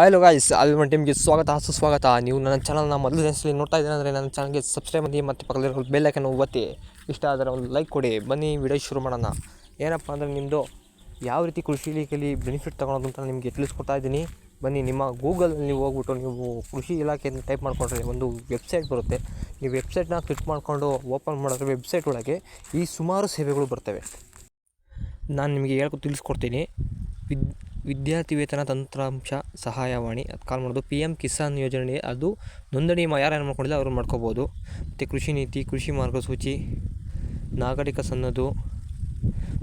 Oil guys ಅಲ್ವನ್ ಟೀಮ್ಗೆ ಸ್ವಾಗತ ಸುಸ್ವಾಗತ ನೀವು ನನ್ನ ಚಾನಲ್ನ ಮೊದಲು ಸಲ ನೋಡ್ತಾ ಇದ್ದೀನಿ ಅಂದರೆ ನನ್ನ ಚಾನಲ್ಗೆ ಸಬ್ಸ್ಕ್ರೈಬ್ ಮಾಡಿ ಮತ್ತು ಪಕ್ಕದಲ್ಲಿರೋ ಬೆಲ್ ಐಕನ್ ಒತ್ತಿ. ಇಷ್ಟ ಆದರೆ ಒಂದು ಲೈಕ್ ಕೊಡಿ. ಬನ್ನಿ ವಿಡಿಯೋ ಶುರು ಮಾಡೋಣ. ಏನಪ್ಪ ಅಂದರೆ ನಿಮ್ಮದು ಯಾವ ರೀತಿ ಕೃಷಿ ಇಲಾಖೆಯಲ್ಲಿ ಬೆನಿಫಿಟ್ ತೊಗೊಳೋದು ಅಂತ ನಿಮಗೆ ತಿಳಿಸ್ಕೊಡ್ತಾ ಇದ್ದೀನಿ. ಬನ್ನಿ, ನಿಮ್ಮ ಗೂಗಲಲ್ಲಿ ನೀವು ಹೋಗ್ಬಿಟ್ಟು ನೀವು ಕೃಷಿ ಇಲಾಖೆ ಟೈಪ್ ಮಾಡಿಕೊಂಡ್ರೆ ಒಂದು ವೆಬ್ಸೈಟ್ ಬರುತ್ತೆ. ಈ ವೆಬ್ಸೈಟ್ನ ಕ್ಲಿಕ್ ಮಾಡಿಕೊಂಡು ಓಪನ್ ಮಾಡಿದ್ರೆ ವೆಬ್ಸೈಟ್ ಒಳಗೆ ಈ ಸುಮಾರು ಸೇವೆಗಳು ಬರ್ತವೆ. ನಾನು ನಿಮಗೆ ಹೇಳ್ಕೊ ತಿಳಿಸ್ಕೊಡ್ತೀನಿ. ವಿದ್ಯಾರ್ಥಿ ವೇತನ ತಂತ್ರಾಂಶ ಸಹಾಯವಾಣಿ ಅದು ಕಾಲ್ ಮಾಡೋದು ಪಿ ಎಂ ಕಿಸಾನ್ ಯೋಜನೆ ಅದು ನೋಂದಣಿ ಮಾ, ಯಾರು ಮಾಡ್ಕೊಂಡಿಲ್ಲ ಅವರು ಮಾಡ್ಕೋಬೋದು. ಮತ್ತು ಕೃಷಿ ನೀತಿ, ಕೃಷಿ ಮಾರ್ಗಸೂಚಿ, ನಾಗರಿಕ ಸನ್ನದು,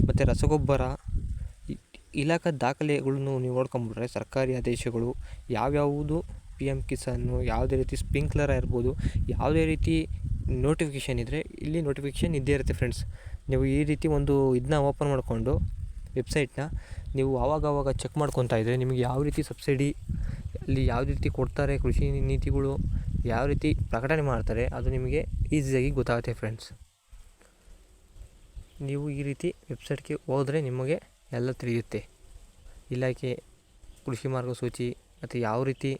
ಮತ್ತು ರಸಗೊಬ್ಬರ ಇಲಾಖಾ ದಾಖಲೆಗಳನ್ನು ನೀವು ನೋಡ್ಕೊಂಬಿಟ್ರೆ ಸರ್ಕಾರಿ ಆದೇಶಗಳು ಯಾವ್ಯಾವುದು ಪಿ ಎಂ ಕಿಸಾನು ಯಾವುದೇ ರೀತಿ ಸ್ಪ್ರಿಂಕ್ಲರ್ ಇರ್ಬೋದು, ಯಾವುದೇ ರೀತಿ ನೋಟಿಫಿಕೇಷನ್ ಇದ್ದರೆ ಇಲ್ಲಿ ನೋಟಿಫಿಕೇಷನ್ ಇದ್ದೇ ಇರುತ್ತೆ ಫ್ರೆಂಡ್ಸ್. ನೀವು ಈ ರೀತಿ ಒಂದು ಇದನ್ನ ಓಪನ್ ಮಾಡಿಕೊಂಡು ವೆಬ್ಸೈಟ್ನ ನೀವು ಆವಾಗವಾಗ ಆವಾಗ ಚೆಕ್ ಮಾಡ್ಕೊತಾ ಇದ್ದರೆ ನಿಮಗೆ ಯಾವ ರೀತಿ ಸಬ್ಸಿಡಿ, ಅಲ್ಲಿ ಯಾವ ರೀತಿ ಕೊಡ್ತಾರೆ ಕೃಷಿ ನೀತಿಗಳು, ಯಾವ ರೀತಿ ಪ್ರಕಟಣೆ ಮಾಡ್ತಾರೆ, ಅದು ನಿಮಗೆ ಈಸಿಯಾಗಿ ಗೊತ್ತಾಗುತ್ತೆ ಫ್ರೆಂಡ್ಸ್. ನೀವು ಈ ರೀತಿ ವೆಬ್ಸೈಟ್ಗೆ ಹೋದರೆ ನಿಮಗೆ ಎಲ್ಲ ತಿಳಿಯುತ್ತೆ. ಇಲಾಖೆ, ಕೃಷಿ ಮಾರ್ಗಸೂಚಿ, ಮತ್ತು ಯಾವ ರೀತಿ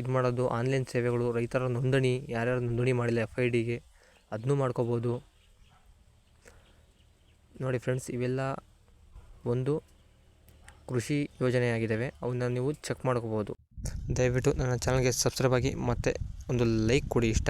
ಇದು ಮಾಡೋದು, ಆನ್ಲೈನ್ ಸೇವೆಗಳು, ರೈತರ ನೋಂದಣಿ, ಯಾರ್ಯಾರು ನೋಂದಣಿ ಮಾಡಿಲ್ಲ ಎಫ್ ಐ ಡಿಗೆ ಅದನ್ನೂ ಮಾಡ್ಕೋಬೋದು. ನೋಡಿ ಫ್ರೆಂಡ್ಸ್, ಇವೆಲ್ಲ ಒಂದು ಕೃಷಿ ಯೋಜನೆಯಾಗಿದ್ದಾವೆ ಅವನ್ನ ನೀವು ಚೆಕ್ ಮಾಡ್ಕೋಬೋದು ದಯವಿಟ್ಟು ನನ್ನ ಚಾನಲ್ಗೆ ಸಬ್ಸ್ಕ್ರೈಬ್ ಆಗಿ ಮತ್ತು ಒಂದು ಲೈಕ್ ಕೊಡಿ ಇಷ್ಟ.